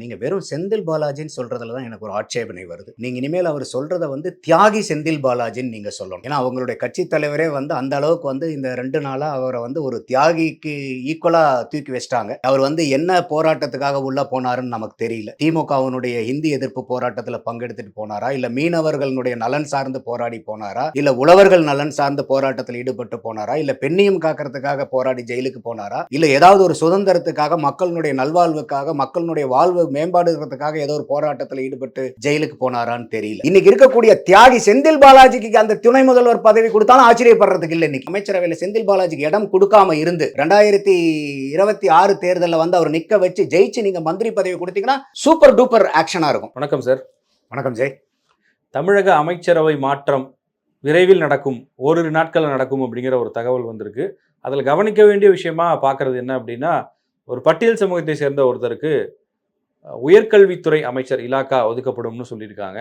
நீங்கள் வெறும் செந்தில் பாலாஜின்னு சொல்கிறதுல தான் எனக்கு ஒரு ஆட்சேபனை வருது. நீங்கள் இனிமேல் அவர் சொல்கிறத வந்து தியாகி செந்தில் பாலாஜின்னு நீங்கள் சொல்லணும். ஏன்னா அவங்களுடைய கட்சி தலைவரே வந்து அந்த அளவுக்கு வந்து இந்த ரெண்டு நாளாக அவரை வந்து ஒரு தியாகிக்கு ஈக்குவலாக தூக்கி வச்சிட்டாங்க. அவர் வந்து என்ன போராட்டத்துக்காக உள்ள போனாருன்னு நமக்கு தெரியல. திமுகவினுடைய ஹிந்தி எதிர்ப்பு போராட்டத்தில் பங்கெடுத்துட்டு போனாரா? இல்லை மீனவர்களுடைய நலன் சார்ந்து போராடி போனாரா? இல்லை உழவர்கள் நலன் சார்ந்து போராட்டத்தில் ஈடுபட்டு போனாரா? இல்லை பெண்ணையும் காக்கிறதுக்காக போராடி ஜெயிலுக்கு போனாரா? இல்லை ஏதாவது ஒரு சுதந்திரத்துக்காக மக்களுடைய நல்வாழ்வுக்காக மக்களுடைய வாழ்வு மேம்பாடுறதுக்காக ஏதோ ஒரு போராட்டத்தில் ஈடுபட்டு ஜெயிலுக்கு போனாரான்னு தெரியல. இன்னைக்கு இருக்கக்கூடிய தியாகி செந்தில் பாலாஜிக்கு அந்த துணை முதல்வர் பதவி கொடுத்தாலும் ஆச்சரியப்படுறதுக்கு இல்லை இன்னைக்கு. அமைச்சரவையில் செந்தில் பாலாஜிக்கு இடம் கொடுக்காம இருந்து ரெண்டாயிரத்தி இருபத்தி ஆறு தேர்தலில் வந்து அவர் நிக்க வச்சு ஜெயிச்சு நீங்க மந்திரி பதவி கொடுத்தீங்கன்னா சூப்பர் டூப்பர் ஆக்ஷனா இருக்கும். வணக்கம் சார். வணக்கம் ஜெய். தமிழக அமைச்சரவை மாற்றம் விரைவில் நடக்கும் ஓரிரு நாட்களில் நடக்கும் அப்படிங்கிற ஒரு தகவல் வந்திருக்கு. அதில் கவனிக்க வேண்டிய விஷயமா பார்க்கறது என்ன அப்படின்னா ஒரு பட்டியல் சமூகத்தை சேர்ந்த ஒருத்தருக்கு உயர்கல்வித்துறை அமைச்சர் இலாக்கா ஒதுக்கப்படும்னு சொல்லியிருக்காங்க.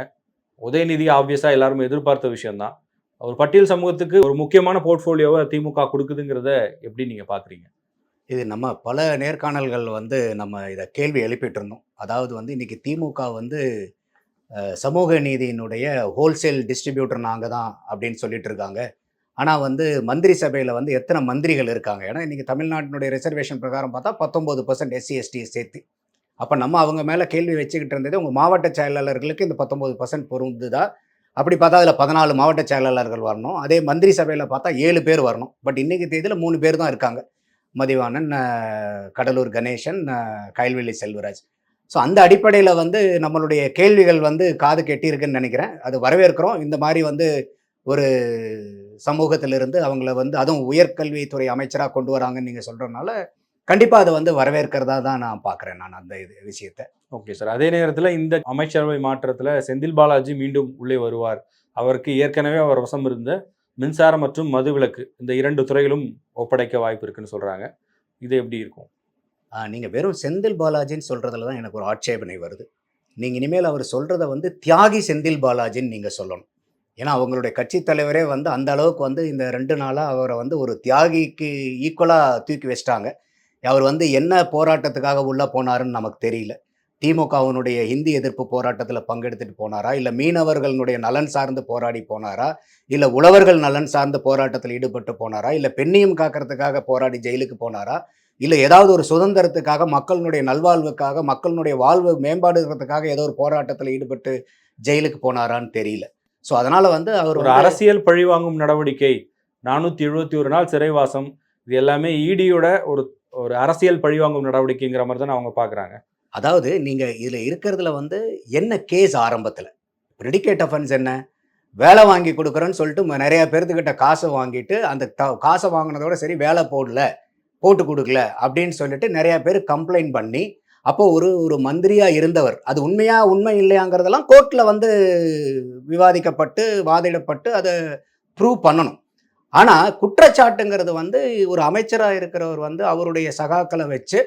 உதயநிதி ஆப்வியஸாக எல்லாரும் எதிர்பார்த்த விஷயம்தான். ஒரு பட்டியல் சமூகத்துக்கு ஒரு முக்கியமான போர்ட்ஃபோலியோவை திமுக கொடுக்குதுங்கிறத எப்படி நீங்கள் பார்க்குறீங்க இது நம்ம பல நேர்காணல்கள் வந்து நம்ம இதை கேள்வி எழுப்பிட்டு இருந்தோம் அதாவது வந்து இன்றைக்கி திமுக வந்து சமூக நீதியினுடைய ஹோல்சேல் டிஸ்ட்ரிபியூட்டர் நாங்கள் தான் அப்படின்னு சொல்லிட்டு இருக்காங்க ஆனால் வந்து மந்திரி சபையில் வந்து எத்தனை மந்திரிகள் இருக்காங்க? ஏன்னா இன்றைக்கி தமிழ்நாட்டினுடைய ரிசர்வேஷன் பிரகாரம் பார்த்தா பத்தொம்போது பர்சன்ட் எஸ்சி எஸ்டியை சேர்த்து அப்போ நம்ம அவங்க மேலே கேள்வி வச்சுக்கிட்டு இருந்தது உங்கள் மாவட்ட செயலாளர்களுக்கு இந்த பத்தொம்போது பர்சன்ட் பொருந்துதா? அப்படி பார்த்தா அதில் பதினாலு மாவட்ட செயலாளர்கள் வரணும். அதே மந்திரி சபையில் பார்த்தா ஏழு பேர் வரணும். பட் இன்றைக்கி தேதியில் மூணு பேர் தான் இருக்காங்க. மதிவாணன் கடலூர் கணேசன் கயல்வெளி செல்வராஜ். ஸோ அந்த அடிப்படையில் வந்து நம்மளுடைய கேள்விகள் வந்து காது கெட்டியிருக்குன்னு நினைக்கிறேன். அது வரவேற்கிறோம். இந்த மாதிரி வந்து ஒரு சமூகத்திலிருந்து அவங்கள வந்து அதுவும் உயர்கல்வித்துறை அமைச்சராக கொண்டு வராங்கன்னு நீங்கள் சொல்கிறதுனால கண்டிப்பாக அதை வந்து வரவேற்கிறதா தான் நான் பார்க்குறேன் நான் அந்த இது விஷயத்தை. ஓகே சார் அதே நேரத்தில் இந்த அமைச்சரவை மாற்றத்தில் செந்தில் பாலாஜி மீண்டும் உள்ளே வருவார். அவருக்கு ஏற்கனவே அவர் வசம் இருந்த மின்சாரம் மற்றும் மதுவிலக்கு இந்த இரண்டு துறைகளும் ஒப்படைக்க வாய்ப்பு இருக்குன்னு சொல்றாங்க. இது எப்படி இருக்கும்? நீங்கள் வெறும் செந்தில் பாலாஜின்னு சொல்கிறதுல தான் எனக்கு ஒரு ஆட்சேபனை வருது. நீங்கள் இனிமேல் அவர் சொல்கிறத வந்து தியாகி செந்தில் பாலாஜின்னு நீங்கள் சொல்லணும். ஏன்னா அவங்களுடைய கட்சி தலைவரே வந்து அந்த அளவுக்கு வந்து இந்த ரெண்டு நாளாக அவரை வந்து ஒரு தியாகிக்கு ஈக்குவலாக தூக்கி வச்சிட்டாங்க. அவர் வந்து என்ன போராட்டத்துக்காக உள்ளே போனாருன்னு நமக்கு தெரியல. திமுகவினுடைய ஹிந்தி எதிர்ப்பு போராட்டத்தில் பங்கெடுத்துட்டு போனாரா? இல்லை மீனவர்களுடைய நலன் சார்ந்து போராடி போனாரா? இல்லை உழவர்கள் நலன் சார்ந்த போராட்டத்தில் ஈடுபட்டு போனாரா? இல்லை பெண்ணையும் காக்கிறதுக்காக போராடி ஜெயிலுக்கு போனாரா? இல்லை ஏதாவது ஒரு சுதந்திரத்துக்காக மக்களுடைய நல்வாழ்வுக்காக மக்களுடைய வாழ்வு மேம்பாடுறதுக்காக ஏதோ ஒரு போராட்டத்தில் ஈடுபட்டு ஜெயிலுக்கு போனாரான்னு தெரியல. ஸோ அதனால வந்து அவர் ஒரு அரசியல் பழிவாங்கும் நடவடிக்கை நானூற்றி எழுபத்தி ஒரு நாள் சிறைவாசம் இது எல்லாமே இடியோட ஒரு ஒரு அரசியல் பழிவாங்கும் நடவடிக்கைங்கிற மாதிரி தான் அவங்க பார்க்குறாங்க அதாவது நீங்கள் இதில் இருக்கிறதுல வந்து என்ன கேஸ் ஆரம்பத்தில்? ப்ரெடிகேட் அஃபன்ஸ் என்ன? வேலை வாங்கி கொடுக்குறேன்னு சொல்லிட்டு நிறைய பேர்த்துக்கிட்ட காசை வாங்கிட்டு அந்த த காசை வாங்கினதோட சரி வேலை போடல போட்டு கொடுக்கல அப்படின்னு சொல்லிட்டு நிறைய பேர் கம்ப்ளைண்ட் பண்ணி அப்போ ஒரு ஒரு மந்திரியாக இருந்தவர் அது உண்மையா உண்மை இல்லையாங்கிறதெல்லாம் கோர்ட்டில் வந்து விவாதிக்கப்பட்டு வாதிடப்பட்டு அதை ப்ரூவ் பண்ணணும். ஆனால் குற்றச்சாட்டுங்கிறது வந்து ஒரு அமைச்சராக இருக்கிறவர் வந்து அவருடைய சகாக்களை வச்சு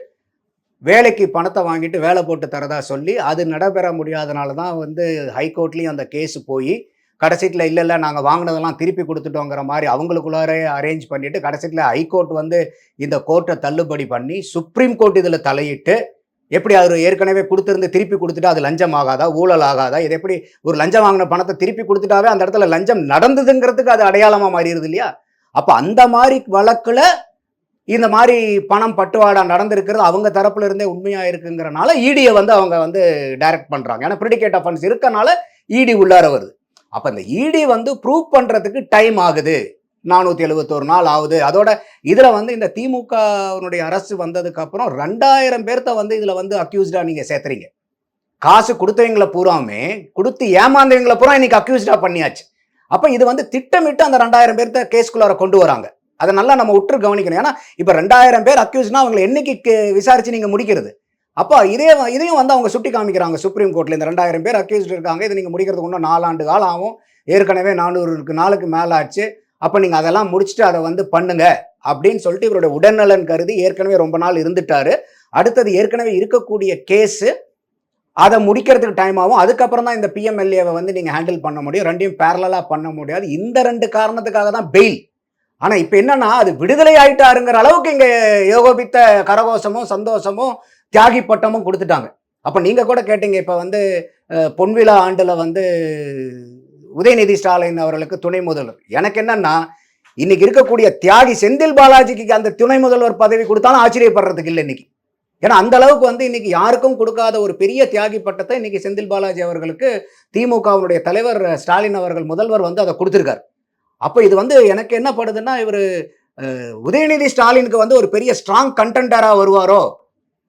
வேலைக்கு பணத்தை வாங்கிட்டு வேலை போட்டு தரதா சொல்லி அது நடைபெற முடியாதனால தான் வந்து ஹைகோர்ட்லேயும் அந்த கேஸ் போய் கடைசியில் இல்லை இல்லை நாங்கள் வாங்கினதெல்லாம் திருப்பி கொடுத்துட்டோங்கிற மாதிரி அவங்களுக்குள்ளாரே அரேஞ்ச் பண்ணிவிட்டு கடைசியில் ஹைகோர்ட் வந்து இந்த கோர்ட்டை தள்ளுபடி பண்ணி சுப்ரீம் கோர்ட் இதில் தலையிட்டு எப்படி அவர் ஏற்கனவே கொடுத்துருந்து திருப்பி கொடுத்துட்டா அது லஞ்சம் ஆகாதா ஊழல் ஆகாதா? இது எப்படி ஒரு லஞ்சம் வாங்கின பணத்தை திருப்பி கொடுத்துட்டாவே அந்த இடத்துல லஞ்சம் நடந்ததுங்கிறதுக்கு அது அடையாளமாக மாறிடுது இல்லையா? அப்போ அந்த மாதிரி வழக்கில் இந்த மாதிரி பணம் பட்டுவாடா நடந்திருக்கிறது அவங்க தரப்புல இருந்தே உண்மையாக இருக்குங்கிறனால இடியை வந்து அவங்க வந்து டைரக்ட் பண்ணுறாங்க ஏன்னா ப்ரிடிகேட் அஃபன்ஸ் இருக்கனால இடி உள்ளார வருது. அப்போ இந்த இடி வந்து ப்ரூவ் பண்ணுறதுக்கு டைம் ஆகுது. நானூற்றி எழுபத்தோரு நாள் ஆகுது. அதோட இதில் வந்து இந்த திமுகவினுடைய அரசு வந்ததுக்கப்புறம் ரெண்டாயிரம் பேர்த்த வந்து இதில் வந்து அக்யூஸ்டாக நீங்கள் சேர்த்துறீங்க. காசு கொடுத்தவங்களை பூராமே கொடுத்து ஏமாந்தவங்களை பூரா இன்னைக்கு அக்யூஸ்டாக பண்ணியாச்சு. அப்போ இது வந்து திட்டமிட்டு அந்த ரெண்டாயிரம் பேர்த்த கேஸ்குள்ளார கொண்டு வராங்க. அதை நல்லா நம்ம உற்று கவனிக்கணும். ஏன்னா இப்போ ரெண்டாயிரம் பேர் அக்யூஸ்னா அவங்களை என்னைக்கு விசாரித்து விசாரிச்சு முடிக்கிறது? அப்போ இதே இதையும் வந்து அவங்க சுட்டி காமிக்கிறாங்க சுப்ரீம் கோர்ட்டில் இந்த ரெண்டாயிரம் பேர் அக்யூஸ்ட் இருக்காங்க. இது நீங்கள் முடிக்கிறதுக்கு இன்னும் நாலாண்டு காலம் ஆகும். ஏற்கனவே நானூறு நாளுக்கு மேலே ஆச்சு அப்போ நீங்கள் அதெல்லாம் முடிச்சுட்டு அதை வந்து பண்ணுங்க அப்படின்னு சொல்லிட்டு இவரோட உடல்நலன் கருதி ஏற்கனவே ரொம்ப நாள் இருந்துட்டாரு. அடுத்தது ஏற்கனவே இருக்கக்கூடிய கேஸு அதை முடிக்கிறதுக்கு டைம் ஆகும். அதுக்கப்புறம் தான் இந்த பிஎம்எல்ஏவை வந்து நீங்கள் ஹேண்டில் பண்ண முடியும். ரெண்டையும் பேரலாக பண்ண முடியாது. இந்த ரெண்டு காரணத்துக்காக தான் பெயில் ஆனால் இப்போ என்னன்னா அது விடுதலை ஆயிட்டாருங்கிற அளவுக்கு இங்கே யோகோபித்த கரகோஷமும் சந்தோஷமும் தியாகி பட்டமும் கொடுத்துட்டாங்க. அப்போ நீங்கள் கூட கேட்டீங்க இப்போ வந்து பொன்விழா ஆண்டில் வந்து உதயநிதி ஸ்டாலின் அவர்களுக்கு துணை முதல்வர். எனக்கு என்னன்னா இன்னைக்கு இருக்கக்கூடிய தியாகி செந்தில் பாலாஜிக்கு அந்த துணை முதல்வர் பதவி கொடுத்தாலும் ஆச்சரியப்படுறதுக்கு இல்லை இன்னைக்கு. ஏன்னா அந்த அளவுக்கு வந்து இன்னைக்கு யாருக்கும் கொடுக்காத ஒரு பெரிய தியாகி பட்டத்தை இன்னைக்கு செந்தில் பாலாஜி அவர்களுக்கு திமுகவினுடைய தலைவர் ஸ்டாலின் அவர்கள் முதல்வர் வந்து அதை கொடுத்துருக்காரு. அப்போ இது வந்து எனக்கு என்ன படுதுன்னா இவர் உதயநிதி ஸ்டாலினுக்கு வந்து ஒரு பெரிய ஸ்ட்ராங் கண்டென்டராக வருவாரோ?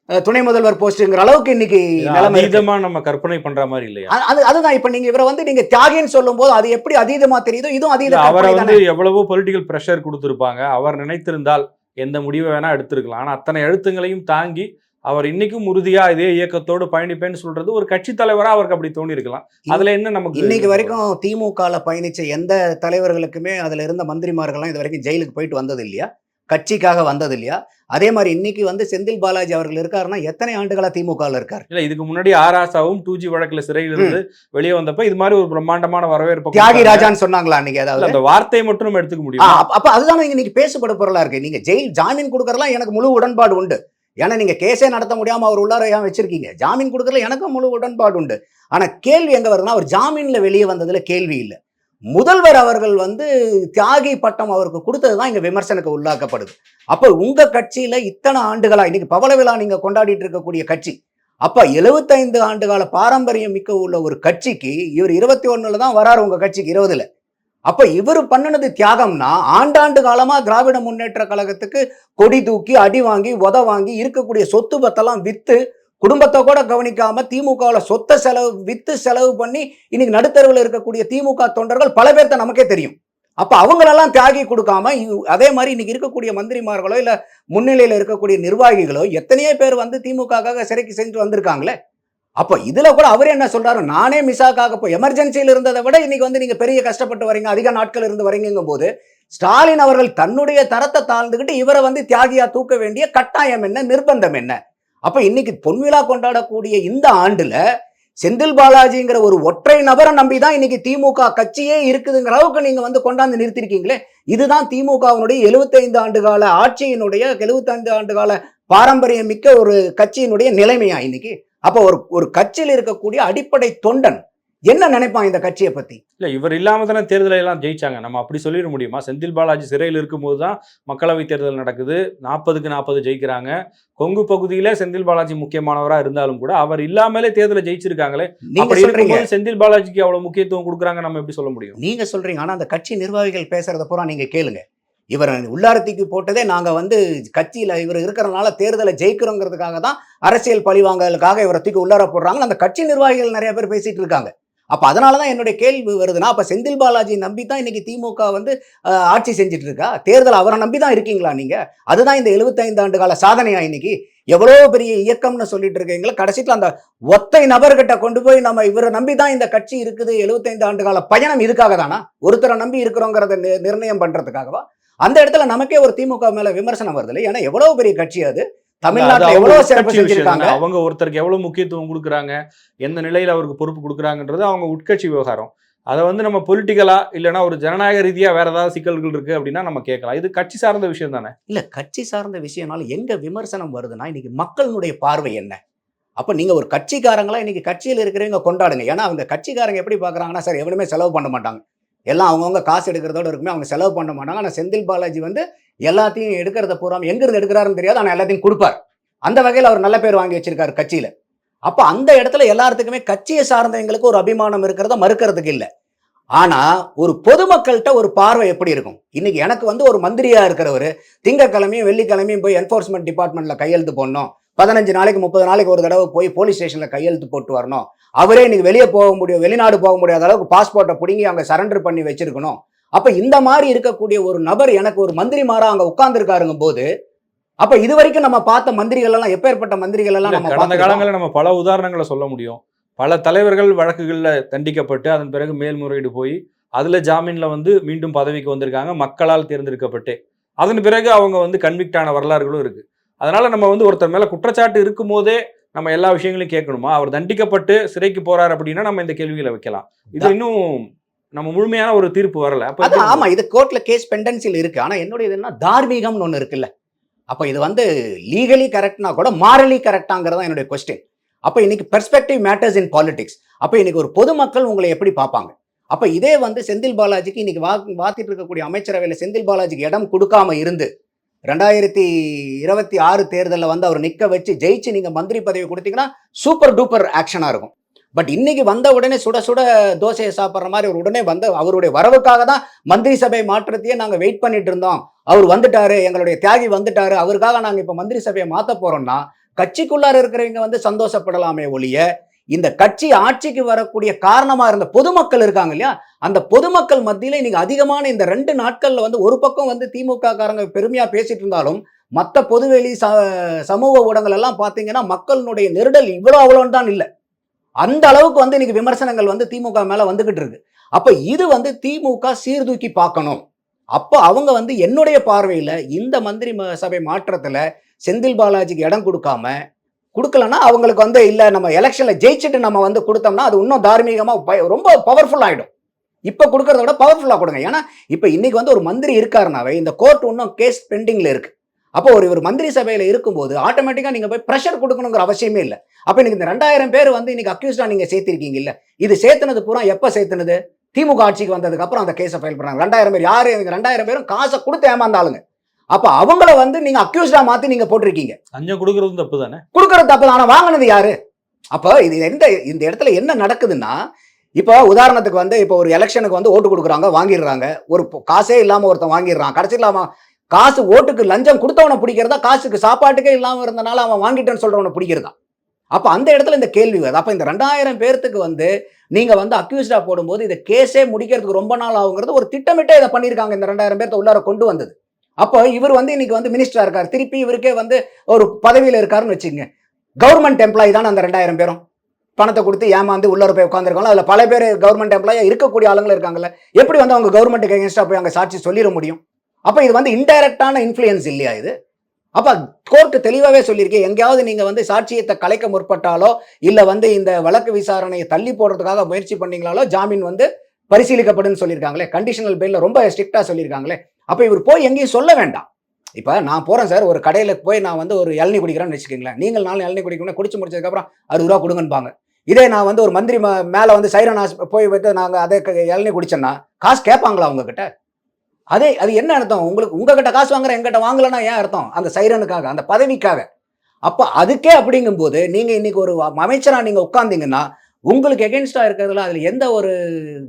துணை முதல்வர் போஸ்ட்ங்கிற அளவுக்கு இன்னைக்கு நிலைமை. அதீதமா நம்ம கற்பனை பண்ற மாதிரி இல்லையா? அது- அது அதுதான். இப்ப நீங்க இவரை வந்து நீங்க தியாகின்னு சொல்லும்போது அது எப்படி அதீதமா தெரியுதோ இதுவும் அதீத இல்ல, அவரை வந்து. எவ்வளவோ பொலிட்டிக்கல் ப்ரெஷர் கொடுத்திருப்பாங்க. அவர் நினைத்திருந்தால் எந்த முடிவை வேணா எடுத்திருக்கலாம். ஆனா அத்தனை எழுத்துங்களையும் தாங்கி அவர் இன்னைக்கும் உறுதியா இதே இயக்கத்தோடு பயணிப்பேன்னு சொல்றது ஒரு கட்சி தலைவரா அவருக்கு அப்படி தோணி இருக்கலாம் அதுல என்ன நமக்கு இன்னைக்கு வரைக்கும் திமுகல பயணிச்ச எந்த தலைவர்களுக்குமே அதுல இருந்த மந்திரிமார்கள்லாம் இது வரைக்கும் ஜெயிலுக்கு போயிட்டு வந்தது இல்லையா? கட்சிக்காக வந்தது இல்லையா அதே மாதிரி இன்னைக்கு வந்து செந்தில் பாலாஜி அவர்கள் இருக்காருன்னா எத்தனை ஆண்டுகளா திமுகல இருக்காரு? இல்ல இதுக்கு முன்னாடி ஆராசாவும் டூ ஜி வழக்குல சிறையில் இருந்து வெளியே வந்தப்ப இது மாதிரி ஒரு பிரம்மாண்டமான வரவேற்பு தியாகி. ராஜான்னு சொன்னாங்களா அன்னைக்கு ஏதாவது? அந்த வார்த்தையை மட்டும் நம்ம எடுத்துக்க முடியும்? அப்ப- அதுதான் இன்னைக்கு பேசப்பட பொருளா இருக்கு. நீங்க ஜெயில் ஜாமீன் கொடுக்கறதுலாம் எனக்கு முழு உடன்பாடு உண்டு. ஏன்னா நீங்க கேஸே நடத்த முடியாம அவர் உள்ளார ஏன் வச்சிருக்கீங்க? ஜாமீன் கொடுக்கறதுல எனக்கும் முழு உடன்பாடு உண்டு. ஆனா கேள்வி எங்க வருதுன்னா அவர் ஜாமீன்ல வெளியே வந்ததுல கேள்வி இல்லை. முதல்வர் அவர்கள் வந்து தியாகி பட்டம் அவருக்கு கொடுத்தது தான் இங்கே விமர்சனுக்கு உள்ளாக்கப்படுது. அப்போ உங்கள் கட்சியில் இத்தனை ஆண்டுகளா இன்னைக்கு பவள விழா நீங்கள் கொண்டாடிட்டு இருக்கக்கூடிய கட்சி அப்போ எழுபத்தைந்து ஆண்டுகால பாரம்பரியம் மிக்க உள்ள ஒரு கட்சிக்கு இவர் இருபத்தி ஒன்றில் தான் வராரு உங்கள் கட்சிக்கு இருபதில். அப்போ இவர் பண்ணுனது தியாகம்னா ஆண்டாண்டு காலமாக திராவிட முன்னேற்ற கழகத்துக்கு கொடி தூக்கி அடி வாங்கி உத வாங்கி இருக்கக்கூடிய சொத்து பத்தெல்லாம் விற்று குடும்பத்தை கூட கவனிக்காம திமுகவில் சொத்த செலவு வித்து செலவு பண்ணி இன்னைக்கு நடுத்தருவில் இருக்கக்கூடிய திமுக தொண்டர்கள் பல பேர்த்த நமக்கே தெரியும். அப்போ அவங்களெல்லாம் தியாகி கொடுக்காம இ- அதே மாதிரி இன்னைக்கு இருக்கக்கூடிய மந்திரிமார்களோ இல்லை முன்னிலையில் இருக்கக்கூடிய நிர்வாகிகளோ எத்தனையோ பேர் வந்து திமுகக்காக சிறைக்கு சென்று வந்திருக்காங்களே? அப்போ இதில் கூட அவர் என்ன சொல்கிறாரு நானே மிஸ்ஸாக்காக இப்போ எமர்ஜென்சியில் இருந்ததை விட இன்னைக்கு வந்து நீங்கள் பெரிய கஷ்டப்பட்டு வரீங்க அதிக நாட்கள் இருந்து வரீங்கும் போது ஸ்டாலின் அவர்கள் தன்னுடைய தரத்தை தாழ்ந்துக்கிட்டு இவரை வந்து தியாகியாக தூக்க வேண்டிய கட்டாயம் என்ன நிர்பந்தம் என்ன? அப்ப இன்னைக்கு பொன்விழா கொண்டாடக்கூடிய இந்த ஆண்டுல செந்தில் பாலாஜிங்கிற ஒரு ஒற்றை நபரை நம்பி தான் இன்னைக்கு திமுக கட்சியே இருக்குதுங்கிற அளவுக்கு நீங்க வந்து கொண்டாந்து நிறுத்திருக்கீங்களே இதுதான் திமுகவினுடைய 75 ஆண்டு கால ஆட்சியினுடைய 75 ஆண்டு கால பாரம்பரியம் மிக்க ஒரு கட்சியினுடைய நிலைமையா இன்னைக்கு? அப்ப ஒரு ஒரு கட்சியில் இருக்கக்கூடிய அடிப்படை தொண்டன் என்ன நினைப்பான் இந்த கட்சியை பத்தி? இல்ல இவர் இல்லாம தானே தேர்தலை எல்லாம் ஜெயிச்சாங்க. நம்ம அப்படி சொல்லிட முடியுமா? செந்தில் பாலாஜி சிறையில் இருக்கும்போது தான் மக்களவை தேர்தல் நடக்குது. நாற்பதுக்கு நாற்பது ஜெயிக்கிறாங்க. கொங்கு பகுதியில செந்தில் பாலாஜி முக்கியமானவரா இருந்தாலும் கூட அவர் இல்லாமலே தேர்தலை ஜெயிச்சிருக்காங்களே. அப்படி இருக்கும்போது செந்தில் பாலாஜிக்கு அவ்வளவு முக்கியத்துவம் கொடுக்குறாங்க நம்ம எப்படி சொல்ல முடியும்? நீங்க சொல்றீங்க. ஆனா அந்த கட்சி நிர்வாகிகள் பேசுறத பூரா நீங்க கேளுங்க. இவர் உள்ளாரத்திக்கு போட்டதே நாங்க வந்து கட்சியில இவர் இருக்கிறனால தேர்தலை ஜெயிக்கிறோங்கிறதுக்காக தான் அரசியல் பழிவாங்கலுக்காக இவரை தூக்கி உள்ளார போடுறாங்க. அந்த கட்சி நிர்வாகிகள் நிறைய பேர் பேசிட்டு இருக்காங்க. அப்ப அதனாலதான் என்னுடைய கேள்வி வருதுன்னா அப்போ செந்தில் பாலாஜி நம்பி தான் இன்னைக்கு திமுக வந்து ஆட்சி செஞ்சுட்டு இருக்கா தேர்தல் அவரை நம்பி தான் இருக்கீங்களா நீங்க? அதுதான் இந்த 75 ஆண்டு கால சாதனையா இன்னைக்கு? எவ்வளவு பெரிய இயக்கம்னு சொல்லிட்டு இருக்கீங்களா? கடைசியில் அந்த ஒத்தை நபர்கிட்ட கொண்டு போய் நம்ம இவரை நம்பி தான் இந்த கட்சி இருக்குது 75 ஆண்டு கால பயணம் இதுக்காக தானா? ஒருத்தரை நம்பி இருக்கிறோங்கிறத நி- நிர்ணயம் பண்றதுக்காகவா? அந்த இடத்துல நமக்கே ஒரு திமுக மேல விமர்சனம் வருது இல்லை ஏன்னா எவ்வளவு பெரிய கட்சி அது. தமிழ்நாட்டுல அவங்க எவ்வளவு சிறப்பு செஞ்சிருக்காங்க. அவங்க ஒருத்தருக்கு எவ்வளவு முக்கியத்துவம் கொடுக்குறாங்க? எந்த நிலையில அவருக்கு பொறுப்பு கொடுக்குறாங்கன்றது அவங்க உட்கட்சி விவகாரம். அதை வந்து நம்ம பொலிட்டிக்கலா இல்லைன்னா ஒரு ஜனநாயக ரீதியா வேற ஏதாவது சிக்கல்கள் இருக்கு அப்படின்னா நம்ம கேட்கலாம். இது கட்சி சார்ந்த விஷயம் தானே? இல்ல கட்சி சார்ந்த விஷயம்னால எங்க விமர்சனம் வருதுன்னா இன்னைக்கு மக்களுடைய பார்வை என்ன? அப்ப நீங்க ஒரு கட்சிக்காரங்களா இன்னைக்கு கட்சியில் இருக்கிறவங்க கொண்டாடுங்க. ஏன்னா அவங்க கட்சிக்காரங்க எப்படி பாக்குறாங்கன்னா சார் எவனுமே செலவு பண்ண மாட்டாங்க. எல்லாம் அவங்கவுங்க காசு எடுக்கிறதோட இருக்குமே அவங்க செலவு பண்ண மாட்டாங்க. ஆனால் செந்தில் பாலாஜி வந்து எல்லாத்தையும் எடுக்கிறத பூரா எங்கேருந்து எடுக்கிறாருன்னு தெரியாது ஆனால் எல்லாத்தையும் கொடுப்பார். அந்த வகையில் அவர் நல்ல பேர் வாங்கி வச்சிருக்காரு கட்சியில். அப்போ அந்த இடத்துல எல்லாத்துக்குமே கட்சியை சார்ந்தவங்களுக்கு ஒரு அபிமானம் இருக்கிறத மறுக்கிறதுக்கு இல்லை. ஆனால் ஒரு பொதுமக்கள்கிட்ட ஒரு பார்வை எப்படி இருக்கும்? இன்னைக்கு எனக்கு வந்து ஒரு மந்திரியாக இருக்கிறவர் திங்கக்கிழமையும் வெள்ளிக்கிழமையும் போய் என்ஃபோர்ஸ்மெண்ட் டிபார்ட்மெண்ட்டில் கையெழுத்து போடணும். பதினஞ்சு நாளைக்கு முப்பது நாளைக்கு ஒரு தடவை போய் போலீஸ் ஸ்டேஷன்ல கையெழுத்து போட்டு வரணும். அவரே இன்னைக்கு வெளியே போக முடியும் வெளிநாடு போக முடியாத அளவுக்கு பாஸ்போர்ட்டை பிடுங்கி அங்க சரண்டர் பண்ணி வச்சிருக்கணும். அப்ப இந்த மாதிரி இருக்கக்கூடிய ஒரு நபர் எனக்கு ஒரு மந்திரி மாறா அங்க உட்கார்ந்துருக்காருங்க போது அப்ப இது வரைக்கும் நம்ம பார்த்த மந்திரிகள் எல்லாம் எப்பேற்பட்ட மந்திரிகள் எல்லாம் நம்ம கடந்த? காலங்களில் நம்ம பல உதாரணங்களை சொல்ல முடியும். பல தலைவர்கள் வழக்குகளில் தண்டிக்கப்பட்டு அதன் பிறகு மேல்முறையீடு போய் அதுல ஜாமீன்ல வந்து மீண்டும் பதவிக்கு வந்திருக்காங்க மக்களால் தேர்ந்தெடுக்கப்பட்டு. அதன் பிறகு அவங்க வந்து கன்விக்ட் ஆன வரலாறுகளும் இருக்கு. அதனால நம்ம வந்து ஒருத்தர் மேல குற்றச்சாட்டு இருக்கும் போதே நம்ம எல்லா விஷயங்களையும் கேட்கணுமா? அவர் தண்டிக்கப்பட்டு சிறைக்கு போறாரு அப்படின்னா நம்ம இந்த கேள்விகளை வைக்கலாம். இது இன்னும் நம்ம முழுமையான ஒரு தீர்ப்பு வரல. அப்ப ஆமா இது கோர்ட்ல கேஸ் பெண்டன்சில் இருக்கு. ஆனா என்னுடைய இது என்ன தார்மீகம்னு ஒண்ணு இருக்குல்ல. அப்ப இது வந்து லீகலி கரெக்ட்னா கூட மாரலி கரெக்டாங்கிறது தான் என்னுடைய கொஸ்டின் அப்ப இன்னைக்கு பெர்ஸ்பெக்டிவ் மேட்டர்ஸ் இன் பாலிடிக்ஸ் அப்ப இன்னைக்கு ஒரு பொதுமக்கள் உங்களை எப்படி பார்ப்பாங்க? அப்ப இதே வந்து செந்தில் பாலாஜிக்கு இன்னைக்கு வா வாத்திட்டு இருக்கக்கூடிய அமைச்சரவையில செந்தில் பாலாஜிக்கு இடம் கொடுக்காம இருந்து ரெண்டாயிரத்தி இருபத்தி ஆறு தேர்தலில் வந்து அவர் நிற்க வச்சு ஜெயிச்சு நீங்கள் மந்திரி பதவி கொடுத்தீங்கன்னா சூப்பர் டூப்பர் ஆக்ஷனாக இருக்கும். பட் இன்னைக்கு வந்த உடனே சுட சுட தோசையை சாப்பிட்ற மாதிரி அவர் உடனே வந்த அவருடைய வரவுக்காக தான் மந்திரி சபை மாற்றத்தையே நாங்கள் வெயிட் பண்ணிட்டு இருந்தோம். அவர் வந்துட்டாரு எங்களுடைய தியாகி வந்துட்டாரு அவருக்காக நாங்கள் இப்போ மந்திரி சபையை மாற்ற போறோம்னா கட்சிக்குள்ளார இருக்கிறவங்க வந்து சந்தோஷப்படலாமே ஒழிய இந்த கட்சி ஆட்சிக்கு வரக்கூடிய காரணமா இருந்த பொதுமக்கள் இருக்காங்க இல்லையா? அந்த பொதுமக்கள் மத்தியில இன்னைக்கு அதிகமான இந்த ரெண்டு நாட்கள்ல வந்து ஒரு பக்கம் வந்து திமுக காரங்க பெருமையா பேசிட்டு இருந்தாலும் மற்ற பொதுவெளி ச சமூக ஊடகங்கள் எல்லாம் பார்த்தீங்கன்னா மக்களுடைய நெருடல் இவ்வளோ அவ்வளோன்னு தான் இல்லை. அந்த அளவுக்கு வந்து இன்னைக்கு விமர்சனங்கள் வந்து திமுக மேல வந்துகிட்டு இருக்கு. அப்ப இது வந்து திமுக சீர்தூக்கி பார்க்கணும். அப்போ அவங்க வந்து என்னுடைய பார்வையில் இந்த மந்திரி ம- சபை மாற்றத்தில் செந்தில் பாலாஜிக்கு இடம் கொடுக்காம கொடுக்கலன்னா அவங்களுக்கு வந்து இல்லை நம்ம எலெக்ஷனில் ஜெயிச்சுட்டு நம்ம வந்து கொடுத்தோம்னா அது இன்னும் தார்மீகமாக ரொம்ப பவர்ஃபுல் ஆகிடும் இப்போ கொடுக்கறத விட பவர்ஃபுல்லாக கொடுங்க. ஏன்னா இப்போ இன்னைக்கு வந்து ஒரு மந்திரி இருக்காருனாவே இந்த கோர்ட் இன்னும் கேஸ் பெண்டிங்கில் இருக்கு. அப்போ ஒரு இவர் மந்திரி சபையில் இருக்கும்போது ஆட்டோமேட்டிக்காக நீங்கள் போய் ப்ரெஷர் கொடுக்கணுங்கிற அவசியமே இல்லை. அப்போ இன்னைக்கு இந்த ரெண்டாயிரம் பேர் வந்து இன்னைக்கு அக்யூஸ்டாக நீங்கள் சேர்த்திருக்கீங்க இல்லை. இது சேர்த்துனது பூரா எப்போ சேர்த்துனது? திமுக ஆட்சிக்கு வந்ததுக்கப்புறம் அந்த கேஸை ஃபைல் பண்ணாங்க. ரெண்டாயிரம் பேர் யார்? எனக்கு ரெண்டாயிரம் பேரும் காசை கொடுத்து ஏமாந்தாளுங்க. அப்ப அவங்கள வந்து நீங்க அக்யூஸ்டா மாத்தி நீங்க போட்டிருக்கீங்க. லஞ்சம் கொடுக்கறதும் தப்பு தானே கொடுக்கறது தப்பு ஆனா வாங்கினது யாரு? அப்போ இது எந்த இந்த இடத்துல என்ன நடக்குதுன்னா இப்போ உதாரணத்துக்கு வந்து இப்போ ஒரு எலெக்ஷனுக்கு வந்து ஓட்டு கொடுக்குறாங்க வாங்கிடுறாங்க. ஒரு காசே இல்லாம ஒருத்தன் வாங்கிடுறான். கடைசியில் அவன் காசு ஓட்டுக்கு லஞ்சம் கொடுத்தவனை பிடிக்கிறதா காசுக்கு சாப்பாட்டுக்கே இல்லாம இருந்தனால அவன் வாங்கிட்டேன்னு சொல்றவனை பிடிக்கிறதா? அப்ப அந்த இடத்துல இந்த கேள்வி வருது. அப்ப இந்த ரெண்டாயிரம் பேர்த்துக்கு வந்து நீங்க வந்து அக்யூஸ்டா போடும்போது இந்த கேஸே முடிக்கிறதுக்கு ரொம்ப நாள் ஆகுங்கிறது ஒரு திட்டமிட்டே இதை பண்ணியிருக்காங்க. இந்த ரெண்டாயிரம் பேர்த்த உள்ளார கொண்டு வந்தது. அப்போ இவர் வந்து இன்னைக்கு வந்து மினிஸ்டரா இருக்கார். திருப்பி இவருக்கே வந்து ஒரு பதவியில் இருக்காருன்னு வச்சுக்கங்க. கவர்மெண்ட் எம்ப்ளாயி தானே அந்த ரெண்டாயிரம் பேரும். பணத்தை கொடுத்து ஏமாந்து உள்ளர போய் உட்காந்துருக்காங்க அதில் பல பேர் கவர்மெண்ட் எம்ப்ளாயா இருக்கக்கூடிய ஆளுங்களும் இருக்காங்கல்ல. எப்படி வந்து அவங்க கவர்மெண்ட்டுக்கு எகேன்ஸ்டாக போய் அங்கே சாட்சி சொல்லிட முடியும்? அப்போ இது வந்து இன்டைரக்டான இன்ஃப்ளூயன்ஸ் இல்லையா இது? அப்போ கோர்ட்டு தெளிவாகவே சொல்லியிருக்கேன் எங்கேயாவது நீங்கள் வந்து சாட்சியத்தை கலைக்க முற்பட்டாலோ இல்லை வந்து இந்த வழக்கு விசாரணையை தள்ளி போடுறதுக்காக முயற்சி பண்ணீங்களாலோ ஜாமீன் வந்து பரிசீலிக்கப்படுன்னு சொல்லியிருக்காங்களே. கண்டிஷனல் பெயிலில் ரொம்ப ஸ்ட்ரிக்டாக சொல்லியிருக்காங்களே. அப்போ இவர் போய் எங்கேயும் சொல்ல வேண்டாம். இப்போ நான் போகிறேன் சார் ஒரு கடையில் போய் நான் வந்து ஒரு இளநீ குடிக்கிறேன்னு வச்சுக்கோங்களேன். நீங்கள் நாலு இளநி குடிக்கணும் குடிச்சு முடிச்சதுக்கப்புறம் அறுபது ரூபா கொடுங்கன்பாங்க. இதே நான் வந்து ஒரு மந்திரி மேலே வந்து சைரன் ஆஸ் போய் வைத்து நாங்கள் அதே இளநி இளநீ குடிச்சேன்னா காசு கேட்பாங்களா உங்ககிட்ட? அதே அது என்ன அர்த்தம்? உங்களுக்கு உங்ககிட்ட காசு வாங்குற எங்கிட்ட வாங்கலைன்னா ஏன் அர்த்தம்? அந்த சைரனுக்காக அந்த பதவிக்காக. அப்போ அதுக்கே அப்படிங்கும்போது நீங்கள் இன்னைக்கு ஒரு அமைச்சராக நீங்கள் உட்காந்திங்கன்னா உங்களுக்கு எகென்ஸ்டா இருக்கிறதுல அதில் எந்த ஒரு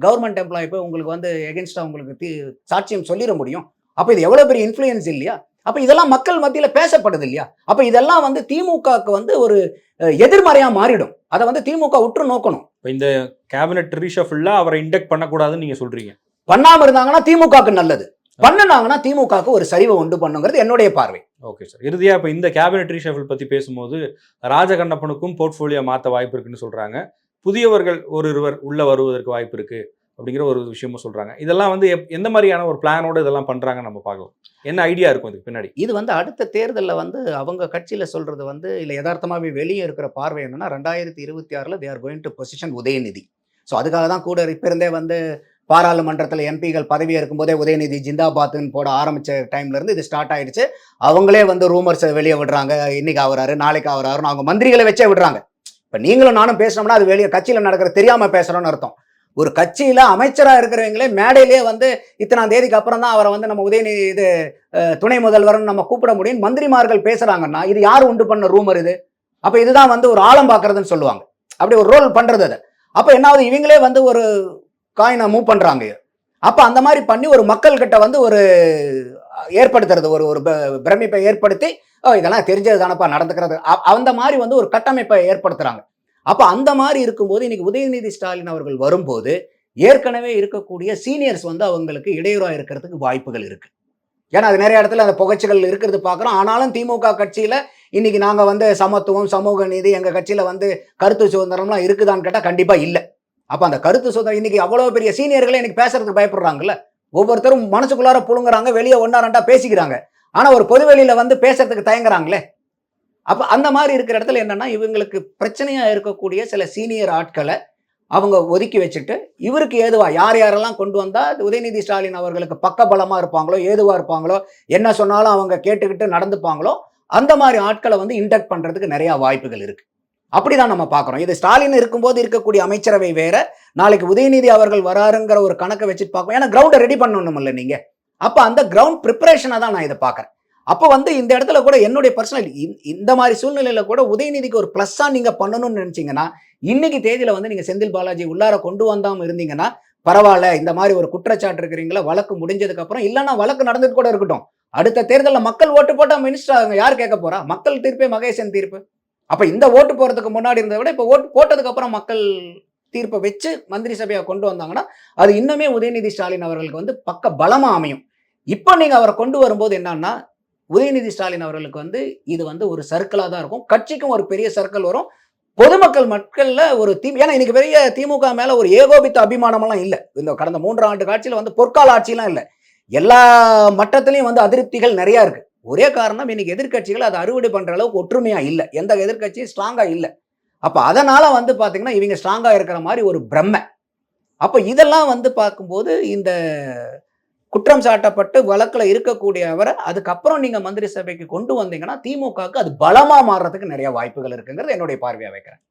கவர்மெண்ட் எம்ப்ளாயி போய் உங்களுக்கு வந்து எகென்ஸ்டா உங்களுக்கு தி- சாட்சியம் சொல்லிட முடியும்? அப்போ இது எவ்வளோ பெரிய இன்ஃப்ளூயன்ஸ் இல்லையா? அப்போ இதெல்லாம் மக்கள் மத்தியில் பேசப்படுது இல்லையா? அப்போ இதெல்லாம் வந்து திமுகவுக்கு வந்து ஒரு அஹ், எதிர்மறையா மாறிடும். அதை வந்து திமுக உற்று நோக்கணும். இப்போ இந்த கேபினெட் ரீஷஃபில்லா அவரை இண்டக்ட் பண்ணக்கூடாதுன்னு நீங்க சொல்றீங்க. பண்ணாம இருந்தாங்கன்னா திமுகவுக்கு நல்லது. பண்ணுனாங்கன்னா திமுகவுக்கு ஒரு சரிவை உண்டு பண்ணுங்கிறது என்னுடைய பார்வை. Okay sir. இறுதியா இப்போ இந்த கேபினெட் ரீஷஃபில் பத்தி பேசும்போது ராஜகண்ணப்பனுக்கும் போர்ட்ஃபோலியோ மாத்த வாய்ப்பு இருக்குன்னு சொல்றாங்க. புதியவர்கள் ஒரு இருவர் உள்ளே வருவதற்கு வாய்ப்பு இருக்குது அப்படிங்கிற ஒரு விஷயமும் சொல்கிறாங்க இதெல்லாம் வந்து எப்- எந்த மாதிரியான ஒரு பிளானோடு இதெல்லாம் பண்ணுறாங்க நம்ம பார்க்கலாம். என்ன ஐடியா இருக்கும் இதுக்கு பின்னாடி? இது வந்து அடுத்த தேர்தலில் வந்து அவங்க கட்சியில் சொல்கிறது வந்து இல்லை யதார்த்தமாகவே வெளியே இருக்கிற பார்வை என்னன்னா ரெண்டாயிரத்தி இருபத்தி ஆறில் they are going to position Udhayanidhi. So அதுக்காக தான் கூட இப்போ இருந்தே வந்து பாராளுமன்றத்தில் எம்பிகள் பதவி இருக்கும்போதே உதயநிதி ஜிந்தாபாத்னு போட ஆரம்பித்த டைம்லேருந்து இது ஸ்டார்ட் ஆயிடுச்சு. அவங்களே வந்து ரூமர்ஸ் வெளியே விடுறாங்க. இன்னைக்கு ஆகிறாரு நாளைக்கு ஆகுறாருன்னு அவங்க மந்திரிகளை வச்சே விடுறாங்க. இப்போ நீங்களும் நானும் பேசினோம்னா அது வெளியே கட்சியில் நடக்கிற தெரியாமல் பேசுகிறோன்னு அர்த்தம். ஒரு கட்சியில் அமைச்சராக இருக்கிறவங்களே மேடையிலேயே வந்து இத்தனாம் தேதிக்கு அப்புறம் தான் அவரை வந்து நம்ம உதயநிதி இது துணை முதல்வர்னு நம்ம கூப்பிட முடியும் மந்திரிமார்கள் பேசுகிறாங்கன்னா இது யார் உண்டு பண்ண ரூமர் இது? அப்போ இதுதான் வந்து ஒரு ஆழம் பார்க்கறதுன்னு சொல்லுவாங்க. அப்படி ஒரு ரோல் பண்ணுறது அது. அப்போ என்னாவது இவங்களே வந்து ஒரு காயினை மூவ் பண்ணுறாங்க அப்போ அந்த மாதிரி பண்ணி ஒரு மக்கள்கிட்ட வந்து ஒரு ஏற்படுத்துறது ஒரு ஒரு ப- பிரமிப்பை ஏற்படுத்தி ஓ இதெல்லாம் தெரிஞ்சது தானப்பா நடந்துக்கிறது அந்த மாதிரி வந்து ஒரு கட்டமைப்பை ஏற்படுத்துறாங்க. அப்போ அந்த மாதிரி இருக்கும்போது இன்னைக்கு உதயநிதி ஸ்டாலின் அவர்கள் வரும்போது ஏற்கனவே இருக்கக்கூடிய சீனியர்ஸ் வந்து அவங்களுக்கு இடையூறாக இருக்கிறதுக்கு வாய்ப்புகள் இருக்கு. ஏன்னா அது நிறைய இடத்துல அந்த புகைச்சிகள் இருக்கிறது பார்க்குறோம். ஆனாலும் திமுக கட்சியில் இன்னைக்கு நாங்கள் வந்து சமத்துவம் சமூக நீதி எங்கள் கட்சியில் வந்து கருத்து சுதந்திரம்லாம் இருக்குதான்னு கேட்டால் கண்டிப்பாக இல்லை. அப்போ அந்த கருத்து சுதந்திரம் இன்னைக்கு அவ்வளோ பெரிய சீனியர்களே இன்னைக்கு பேசுறதுக்கு பயப்படுறாங்கல்ல? ஒவ்வொருத்தரும் மனசுக்குள்ளார புழுங்குறாங்க வெளியே ஒன்றா ரெண்டா பேசிக்கிறாங்க. ஆனால் ஒரு பொதுவெளியில் வந்து பேசுறதுக்கு தயங்குறாங்களே. அப்போ அந்த மாதிரி இருக்கிற இடத்துல என்னன்னா இவங்களுக்கு பிரச்சனையாக இருக்கக்கூடிய சில சீனியர் ஆட்களை அவங்க ஒதுக்கி வச்சுட்டு இவருக்கு ஏதுவாக யார் யாரெல்லாம் கொண்டு வந்தால் உதயநிதி ஸ்டாலின் அவர்களுக்கு பக்கபலமா இருப்பாங்களோ ஏதுவாக இருப்பாங்களோ என்ன சொன்னாலும் அவங்க கேட்டுக்கிட்டு நடந்துப்பாங்களோ அந்த மாதிரி ஆட்களை வந்து இண்டக்ட் பண்ணுறதுக்கு நிறையா வாய்ப்புகள் இருக்கு. அப்படிதான் நம்ம பார்க்குறோம். இது ஸ்டாலின் இருக்கும்போது இருக்கக்கூடிய அமைச்சரவை வேற நாளைக்கு உதயநிதி அவர்கள் வராருங்கிற ஒரு கணக்கை வச்சுட்டு பார்க்கணும். ஏன்னா கிரவுண்டை ரெடி பண்ணணுமுல்ல நீங்கள் அப்போ அந்த கிரவுண்ட் ப்ரிப்பரேஷனை தான் நான் இதை பார்க்குறேன். அப்போ வந்து இந்த இடத்துல கூட என்னுடைய பர்சனல் இந்த மாதிரி சூழ்நிலையில் கூட உதயநிதிக்கு ஒரு ப்ளஸ்ஸாக நீங்கள் பண்ணணும்னு நினச்சிங்கன்னா இன்னைக்கு தேதியில் வந்து நீங்கள் செந்தில் பாலாஜி உள்ளார கொண்டு வந்தாமல் இருந்தீங்கன்னா பரவாயில்ல இந்த மாதிரி ஒரு குற்றச்சாட்டு இருக்கிறீங்களா வழக்கு முடிஞ்சதுக்கப்புறம் இல்லைன்னா வழக்கு நடந்துட்டு கூட இருக்கட்டும். அடுத்த தேர்தலில் மக்கள் ஓட்டு போட்டால் மினிஸ்டர் ஆகுங்க. யார் கேட்க போகிறா மக்கள் தீர்ப்பே மகேசன் தீர்ப்பு. அப்போ இந்த ஓட்டு போகிறதுக்கு முன்னாடி இருந்ததை விட இப்போ ஓட்டு போட்டதுக்கப்புறம் மக்கள் தீர்ப்பை வச்சு மந்திரி சபையை கொண்டு வந்தாங்கன்னா அது இன்னுமே உதயநிதி ஸ்டாலின் அவர்களுக்கு வந்து பக்க பலமாக அமையும். இப்போ நீங்கள் அவரை கொண்டு வரும்போது என்னன்னா உதயநிதி ஸ்டாலின் அவர்களுக்கு வந்து இது வந்து ஒரு சர்க்கிளாக தான் இருக்கும். கட்சிக்கும் ஒரு பெரிய சர்க்கிள் வரும். பொதுமக்கள் மக்களில் ஒரு தி ஏன்னா இன்னைக்கு பெரிய திமுக மேலே ஒரு ஏகோபித்த அபிமானமெல்லாம் இல்லை. இந்த கடந்த மூன்று ஆண்டு காட்சியில் வந்து பொற்கால ஆட்சியெலாம் இல்லை. எல்லா மட்டத்திலையும் வந்து அதிருப்திகள் நிறையா இருக்குது ஒரே காரணம் இன்னைக்கு எதிர்க்கட்சிகள் அதை அறுவடை பண்ணுற அளவுக்கு ஒற்றுமையாக இல்லை. எந்த எதிர்க்கட்சியும் ஸ்ட்ராங்காக இல்லை. அப்போ அதனால் வந்து பார்த்திங்கன்னா இவங்க ஸ்ட்ராங்காக இருக்கிற மாதிரி ஒரு பிரம்மை. அப்போ இதெல்லாம் வந்து பார்க்கும்போது இந்த குற்றம் சாட்டப்பட்டு வழக்குல இருக்கக்கூடிய அவரை அதுக்கப்புறம் நீங்க மந்திரி சபைக்கு கொண்டு வந்தீங்கன்னா திமுகவுக்கு அது பலமா மாறுறதுக்கு நிறைய வாய்ப்புகள் இருக்குங்கிறது என்னுடைய பார்வையாக வைக்கிறேன்.